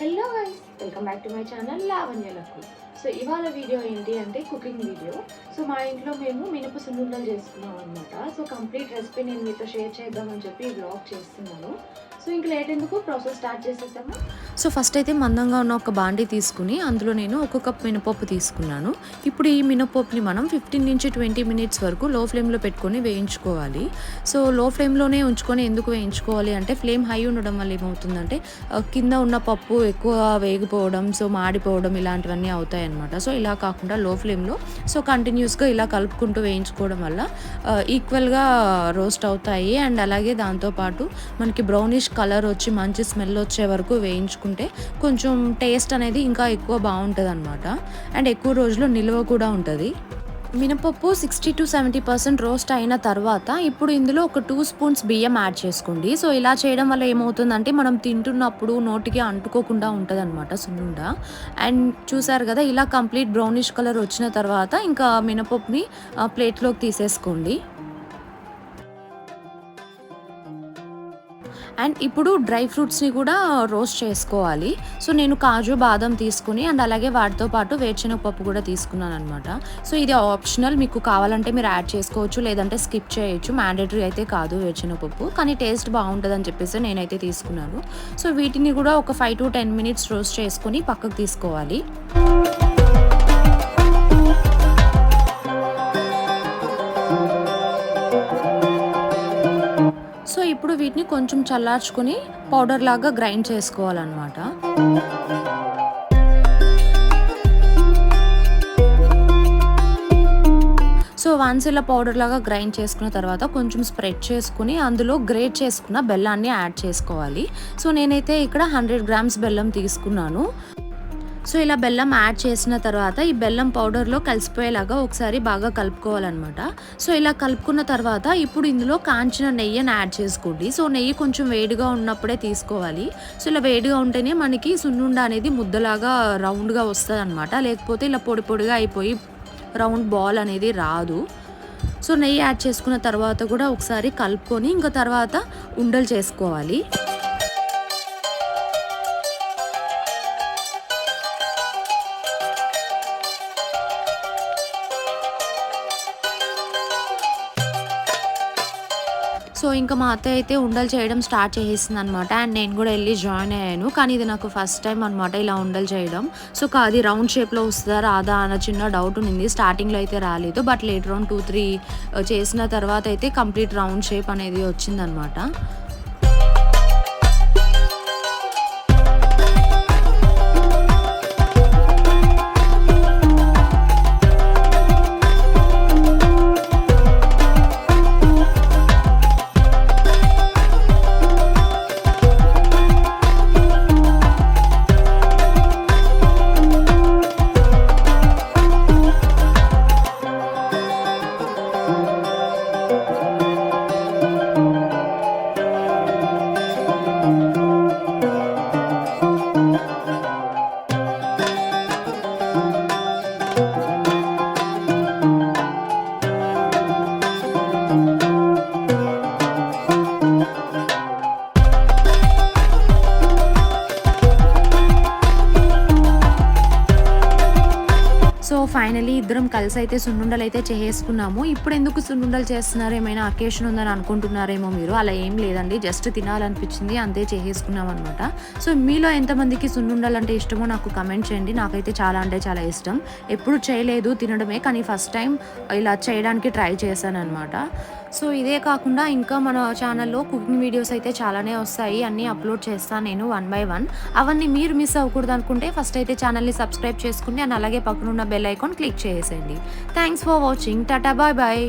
Hello guys welcome back to my channel లావణ్యలకు so ఇవాళ video ఏంటి అంటే కుకింగ్ వీడియో సో మా ఇంట్లో మేము మినప సున్నుండలు చేసుకున్నాం అనమాట సో కంప్లీట్ రెసిపీ నేను మీతో షేర్ చేద్దామని చెప్పి బ్లాగ్ చేస్తున్నాను. సో ఇంక లేట్ ఎందుకు? ప్రాసెస్ స్టార్ట్ చేసేద్దామా? సో ఫస్ట్ అయితే మందంగా ఉన్న ఒక బాండీ తీసుకుని అందులో నేను ఒక కప్ మినపప్పు తీసుకున్నాను. ఇప్పుడు ఈ మినపప్పుని మనం ఫిఫ్టీన్ నుంచి ట్వంటీ మినిట్స్ వరకు లో ఫ్లేమ్లో పెట్టుకొని వేయించుకోవాలి. సో లో ఫ్లేమ్లోనే ఉంచుకొని ఎందుకు వేయించుకోవాలి అంటే ఫ్లేమ్ హై ఉండడం వల్ల ఏమవుతుందంటే కింద ఉన్న పప్పు ఎక్కువ వేగిపోవడం సో మాడిపోవడం ఇలాంటివన్నీ అవుతాయి అనమాట సో ఇలా కాకుండా లో ఫ్లేమ్లో సో కంటిన్యూస్గా ఇలా కలుపుకుంటూ వేయించుకోవడం వల్ల ఈక్వల్గా రోస్ట్ అవుతాయి. అండ్ అలాగే దాంతోపాటు మనకి బ్రౌనిష్ కలర్ వచ్చి మంచి స్మెల్ వచ్చే వరకు వేయించుకుంటే కొంచెం టేస్ట్ అనేది ఇంకా ఎక్కువ బాగుంటుంది అనమాట అండ్ ఎక్కువ రోజులు నిల్వ కూడా ఉంటుంది. మినపప్పు sixty to seventy percent roast అయిన తర్వాత ఇప్పుడు ఇందులో ఒక టూ స్పూన్స్ బియ్యం యాడ్ చేసుకోండి. సో ఇలా చేయడం వల్ల ఏమవుతుందంటే మనం తింటున్నప్పుడు నోటికి అంటుకోకుండా ఉంటుంది అనమాట సున్నుండ. అండ్ చూసారు కదా ఇలా కంప్లీట్ బ్రౌనిష్ కలర్ వచ్చిన తర్వాత ఇంకా మినపప్పుని ప్లేట్లోకి తీసేసుకోండి. అండ్ ఇప్పుడు డ్రై ఫ్రూట్స్ని కూడా రోస్ట్ చేసుకోవాలి. సో నేను కాజు బాదం తీసుకుని అండ్ అలాగే వాటితో పాటు వేరుశనగపప్పు కూడా తీసుకున్నాను అనమాట సో ఇది ఆప్షనల్. మీకు కావాలంటే మీరు యాడ్ చేసుకోవచ్చు లేదంటే స్కిప్ చేయొచ్చు. మ్యాండేటరీ అయితే కాదు వేరుశనగపప్పు. కానీ టేస్ట్ బాగుంటుంది అని చెప్పేసి నేనైతే తీసుకున్నాను. సో వీటిని కూడా ఒక five to ten minutes roast చేసుకొని పక్కకు తీసుకోవాలి. సో ఇప్పుడు వీటిని కొంచెం చల్లార్చుకుని పౌడర్ లాగా గ్రైండ్ చేసుకోవాలన్నమాట. సో వన్స్ ఇలా పౌడర్ లాగా గ్రైండ్ చేసుకున్న తర్వాత కొంచెం స్ప్రెడ్ చేసుకుని అందులో గ్రేట్ చేసుకున్న బెల్లాన్ని యాడ్ చేసుకోవాలి. సో నేనైతే ఇక్కడ హండ్రెడ్ గ్రామ్స్ బెల్లం తీసుకున్నాను. సో ఇలా బెల్లం యాడ్ చేసిన తర్వాత ఈ బెల్లం పౌడర్లో కలిసిపోయేలాగా ఒకసారి బాగా కలుపుకోవాలన్నమాట. సో ఇలా కలుపుకున్న తర్వాత ఇప్పుడు ఇందులో కాంచిన నెయ్యిని యాడ్ చేసుకోండి. సో నెయ్యి కొంచెం వేడిగా ఉన్నప్పుడే తీసుకోవాలి. సో ఇలా వేడిగా ఉంటేనే మనకి సున్నుండ అనేది ముద్దలాగా రౌండ్గా వస్తుంది అనమాట లేకపోతే ఇలా పొడి పొడిగా అయిపోయి రౌండ్ బాల్ అనేది రాదు. సో నెయ్యి యాడ్ చేసుకున్న తర్వాత కూడా ఒకసారి కలుపుకొని ఇంకా తర్వాత ఉండలు చేసుకోవాలి. సో ఇంకా మా అత్తయ్య అయితే ఉండలు చేయడం స్టార్ట్ చేసేసింది అనమాట అండ్ నేను కూడా వెళ్ళి జాయిన్ అయ్యాను. కానీ ఇది నాకు ఫస్ట్ టైం అనమాట ఇలా ఉండలు చేయడం. సో అది రౌండ్ షేప్లో వస్తుందా రాదా అన్న చిన్న డౌట్ ఉంది స్టార్టింగ్లో అయితే రాలేదు. But later on two three చేసిన తర్వాత అయితే కంప్లీట్ రౌండ్ షేప్ అనేది వచ్చిందనమాట ఫైనలీ ఇద్దరం కలిసి అయితే సున్నుండలు అయితే చేసుకున్నాము ఇప్పుడు ఎందుకు సున్నుండలు చేస్తున్నారు? ఏమైనా అకేషన్ ఉందని అనుకుంటున్నారేమో మీరు. అలా ఏం లేదండి. జస్ట్ తినాలనిపించింది అంతే చేసేసుకున్నాం అనమాట సో మీలో ఎంతమందికి సున్నుండలు అంటే ఇష్టమో నాకు కమెంట్ చేయండి. నాకైతే చాలా అంటే చాలా ఇష్టం. ఎప్పుడు చేయలేదు తినడమే. కానీ ఫస్ట్ టైం ఇలా చేయడానికి ట్రై చేశాను అనమాట సో ఇదే కాకుండా ఇంకా మన ఛానల్లో కుకింగ్ వీడియోస్ అయితే చాలానే వస్తాయి. అన్నీ అప్లోడ్ చేస్తాను నేను వన్ బై వన్ అవన్నీ మీరు మిస్ అవ్వకూడదు అనుకుంటే ఫస్ట్ అయితే ఛానల్ని సబ్స్క్రైబ్ చేసుకుని అండ్ అలాగే పక్కనున్న బెల్ ఐకాన్ క్లిక్ చేసేయండి. Thanks for watching tata bye bye